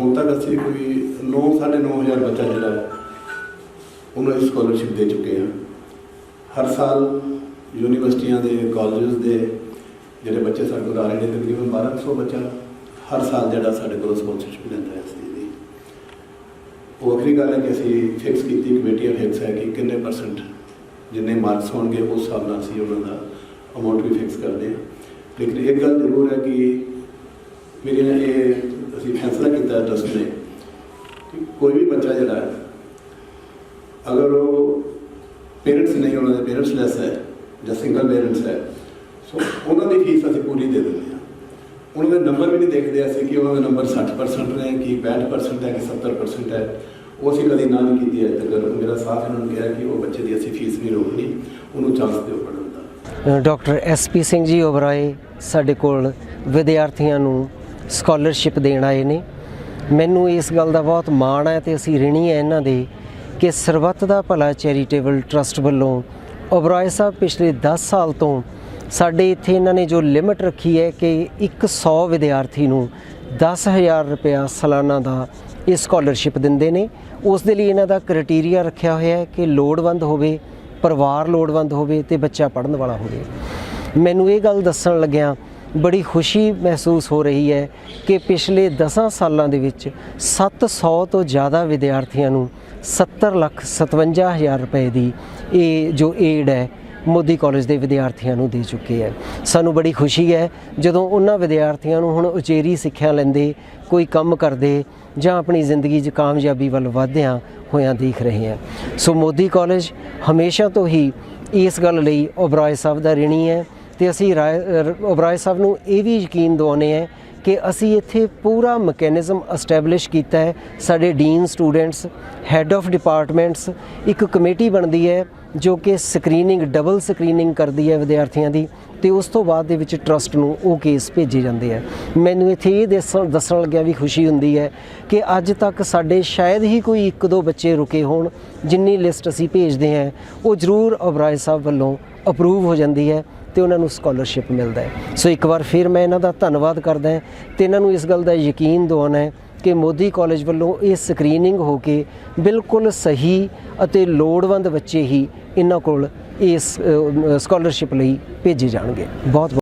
ਹੁਣ ਤੱਕ ਅਸੀਂ ਕੋਈ 9 9500 ਬੱਚਾ ਜਿਹੜਾ ਹੈ, ਉਹਨੂੰ ਅਸੀਂ ਸਕਾਲਰਸ਼ਿਪ ਦੇ ਚੁੱਕੇ ਹਾਂ। ਹਰ ਸਾਲ ਯੂਨੀਵਰਸਿਟੀਆਂ ਦੇ ਕਾਲਜਸ ਦੇ ਜਿਹੜੇ ਬੱਚੇ ਸਾਡੇ ਕੋਲ ਆ ਰਹੇ ਨੇ ਤਕਰੀਬਨ 1200 ਬੱਚਾ ਹਰ ਸਾਲ ਜਿਹੜਾ ਸਾਡੇ ਕੋਲ ਸਪਾਂਸਰਸ਼ਿਪ ਲੈਂਦਾ ਹੈ ਇਸ ਚੀਜ਼ ਦੀ। ਉਹ ਅਗਲੀ ਗੱਲ ਹੈ ਕਿ ਅਸੀਂ ਫਿਕਸ ਕੀਤੀ ਕਮੇਟੀ ਫਿਕਸ ਹੈ ਕਿ ਕਿੰਨੇ ਪਰਸੈਂਟ ਜਿੰਨੇ ਮਾਰਕਸ ਹੋਣਗੇ ਉਸ ਹਿਸਾਬ ਨਾਲ ਅਸੀਂ ਉਹਨਾਂ ਦਾ ਅਮਾਉਂਟ ਵੀ ਫਿਕਸ ਕਰਦੇ ਹਾਂ। ਲੇਕਿਨ ਇੱਕ ਗੱਲ ਜ਼ਰੂਰ ਹੈ ਕਿ ਮੇਰੇ ਨਾਲ ਇਹ ਅਸੀਂ ਫੈਸਲਾ ਕੀਤਾ ਟਰਸਟ ਨੇ ਕਿ ਕੋਈ ਵੀ ਬੱਚਾ ਜਿਹੜਾ ਹੈ, ਅਗਰ ਉਹ ਪੇਰੈਂਟਸ ਨਹੀਂ, ਉਹਨਾਂ ਦੇ ਪੇਰੈਂਟਸ ਲੈਸ ਹੈ ਜਾਂ ਸਿੰਗਲ ਪੇਰੈਂਟਸ ਹੈ, ਸੋ ਉਹਨਾਂ ਦੀ ਫੀਸ ਅਸੀਂ ਪੂਰੀ ਦੇ ਦਿੰਦੇ ਹਾਂ। ਉਹਨਾਂ ਦੇ ਨੰਬਰ ਵੀ ਨਹੀਂ ਦੇਖਦੇ ਅਸੀਂ ਕਿ ਉਹਨਾਂ ਦੇ ਨੰਬਰ 60% ਨੇ ਕਿ 65% ਹੈ ਕਿ 70% ਹੈ। ਉਹ ਅਸੀਂ ਕਦੀ ਨਾ ਨਹੀਂ ਕੀਤੀ ਹੈ ਤੇ ਅਗਰ ਮੇਰਾ ਸਾਥ ਇਹਨਾਂ ਨੂੰ ਕਿਹਾ ਕਿ ਉਹ ਬੱਚੇ ਦੀ ਅਸੀਂ ਫੀਸ ਨਹੀਂ ਰੋਕਣੀ, ਉਹਨੂੰ ਚਾਂਸ ਦਿਓ ਪੜ੍ਹਨ ਦਾ। ਡਾਕਟਰ ਐਸਪੀ ਸਿੰਘ ਜੀ ਓਬਰਾਏ ਸਾਡੇ ਕੋਲ ਵਿਦਿਆਰਥੀਆਂ ਨੂੰ ਸਕਾਲਰਸ਼ਿਪ ਦੇਣ ਆਏ ਨੇ। ਮੈਨੂੰ ਇਸ ਗੱਲ ਦਾ ਬਹੁਤ ਮਾਣ ਹੈ ਤੇ ਅਸੀਂ ਰਿਣੀ ਹੈ ਇਹਨਾਂ ਦੇ ਕਿ ਸਰਬੱਤ ਦਾ ਭਲਾ ਚੈਰੀਟੇਬਲ ਟਰਸਟ ਵੱਲੋਂ ਓਬਰਾਏ ਸਾਹਿਬ ਪਿਛਲੇ 10 ਸਾਲ ਤੋਂ ਸਾਡੇ ਇੱਥੇ ਇਹਨਾਂ ਨੇ ਜੋ ਲਿਮਟ ਰੱਖੀ ਹੈ ਕਿ 100 ਵਿਦਿਆਰਥੀ ਨੂੰ 10000 ਰੁਪਇਆ ਸਾਲਾਨਾ ਦਾ ਇਹ ਸਕਾਲਰਸ਼ਿਪ ਦਿੰਦੇ ਨੇ। ਉਸ ਦੇ ਲਈ ਇਹਨਾਂ ਦਾ ਕ੍ਰਾਈਟੇਰੀਆ ਰੱਖਿਆ ਹੋਇਆ ਹੈ ਕਿ ਲੋੜਵੰਦ ਹੋਵੇ, ਪਰਿਵਾਰ ਲੋੜਵੰਦ ਹੋਵੇ ਤੇ ਬੱਚਾ ਪੜ੍ਹਨ ਵਾਲਾ ਹੋਵੇ। ਮੈਨੂੰ ਇਹ ਗੱਲ ਦੱਸਣ ਲੱਗਿਆ ਬੜੀ ਖੁਸ਼ੀ ਮਹਿਸੂਸ ਹੋ ਰਹੀ ਹੈ ਕਿ ਪਿਛਲੇ 10 ਸਾਲਾਂ ਦੇ ਵਿੱਚ 700 ਤੋਂ ਜ਼ਿਆਦਾ ਵਿਦਿਆਰਥੀਆਂ ਨੂੰ 70 ਲੱਖ 57 ਹਜ਼ਾਰ ਰੁਪਏ ਦੀ ਇਹ ਜੋ ਏਡ ਹੈ, ਮੋਦੀ ਕਾਲਜ ਦੇ ਵਿਦਿਆਰਥੀਆਂ ਨੂੰ ਦੇ ਚੁੱਕੇ ਹੈ। ਸਾਨੂੰ ਬੜੀ ਖੁਸ਼ੀ ਹੈ ਜਦੋਂ ਉਹਨਾਂ ਵਿਦਿਆਰਥੀਆਂ ਨੂੰ ਹੁਣ ਉਚੇਰੀ ਸਿੱਖਿਆ ਲੈਂਦੇ, ਕੋਈ ਕੰਮ ਕਰਦੇ ਜਾਂ ਆਪਣੀ ਜ਼ਿੰਦਗੀ 'ਚ ਕਾਮਯਾਬੀ ਵੱਲ ਵਧਦਿਆਂ ਹੋਇਆਂ ਦੇਖ ਰਹੇ ਹਾਂ। ਸੋ ਮੋਦੀ ਕਾਲਜ ਹਮੇਸ਼ਾ ਤੋਂ ਹੀ ਇਸ ਗੱਲ ਲਈ ਓਬਰਾਏ ਸਾਹਿਬ ਦਾ ਰਿਣੀ ਹੈ। ਤੇ ਅਸੀਂ ਰਾਏ- ਓਬਰਾਏ ਸਾਹਿਬ ਨੂੰ ਇਹ ਵੀ ਯਕੀਨ ਦਿਵਾਉਂਦੇ ਹਾਂ ਕਿ ਅਸੀਂ ਇੱਥੇ ਪੂਰਾ ਮੈਕੈਨਿਜ਼ਮ ਐਸਟੈਬਲਿਸ਼ ਕੀਤਾ ਹੈ। ਸਾਡੇ dean students head of departments ਇੱਕ ਕਮੇਟੀ ਬਣਦੀ ਹੈ ਜੋ ਕਿ ਸਕਰੀਨਿੰਗ ਡਬਲ ਸਕਰੀਨਿੰਗ ਕਰਦੀ ਹੈ ਵਿਦਿਆਰਥੀਆਂ ਦੀ ਤੇ ਉਸ ਤੋਂ ਬਾਅਦ ਦੇ ਵਿੱਚ ਟਰਸਟ ਨੂੰ ਉਹ ਕੇਸ ਭੇਜੇ ਜਾਂਦੇ ਆ। ਮੈਨੂੰ ਇੱਥੇ ਇਹ ਦੱਸਣ ਦੱਸਣ ਲੱਗਿਆ ਵੀ ਖੁਸ਼ੀ ਹੁੰਦੀ ਹੈ ਕਿ ਅੱਜ ਤੱਕ ਸਾਡੇ ਸ਼ਾਇਦ ਹੀ ਕੋਈ ਇੱਕ ਦੋ ਬੱਚੇ ਰੁਕੇ ਹੋਣ ਜਿੰਨੀ ਲਿਸਟ ਅਸੀਂ ਭੇਜਦੇ ਹਾਂ, ਉਹ ਜ਼ਰੂਰ ਓਬਰਾਏ ਸਾਹਿਬ ਵੱਲੋਂ ਅਪਰੂਵ ਹੋ ਜਾਂਦੀ ਹੈ। ਤੇ ਉਹਨਾਂ ਨੂੰ ਸਕਾਲਰਸ਼ਿਪ ਮਿਲਦਾ ਹੈ। ਸੋ ਇੱਕ ਵਾਰ ਫਿਰ ਮੈਂ ਇਹਨਾਂ ਦਾ ਧੰਨਵਾਦ ਕਰਦਾ ਹਾਂ ਤੇ ਇਹਨਾਂ ਨੂੰ ਇਸ ਗੱਲ ਦਾ ਯਕੀਨ ਦਿਵਾਉਣਾ ਹੈ ਕਿ ਮੋਦੀ ਕਾਲਜ ਵੱਲੋਂ ਇਹ ਸਕਰੀਨਿੰਗ ਹੋ ਕੇ ਬਿਲਕੁਲ ਸਹੀ ਅਤੇ ਲੋੜਵੰਦ ਬੱਚੇ ਹੀ ਇਹਨਾਂ ਕੋਲ ਇਸ ਸਕਾਲਰਸ਼ਿਪ ਲਈ ਭੇਜੇ ਜਾਣਗੇ। ਬਹੁਤ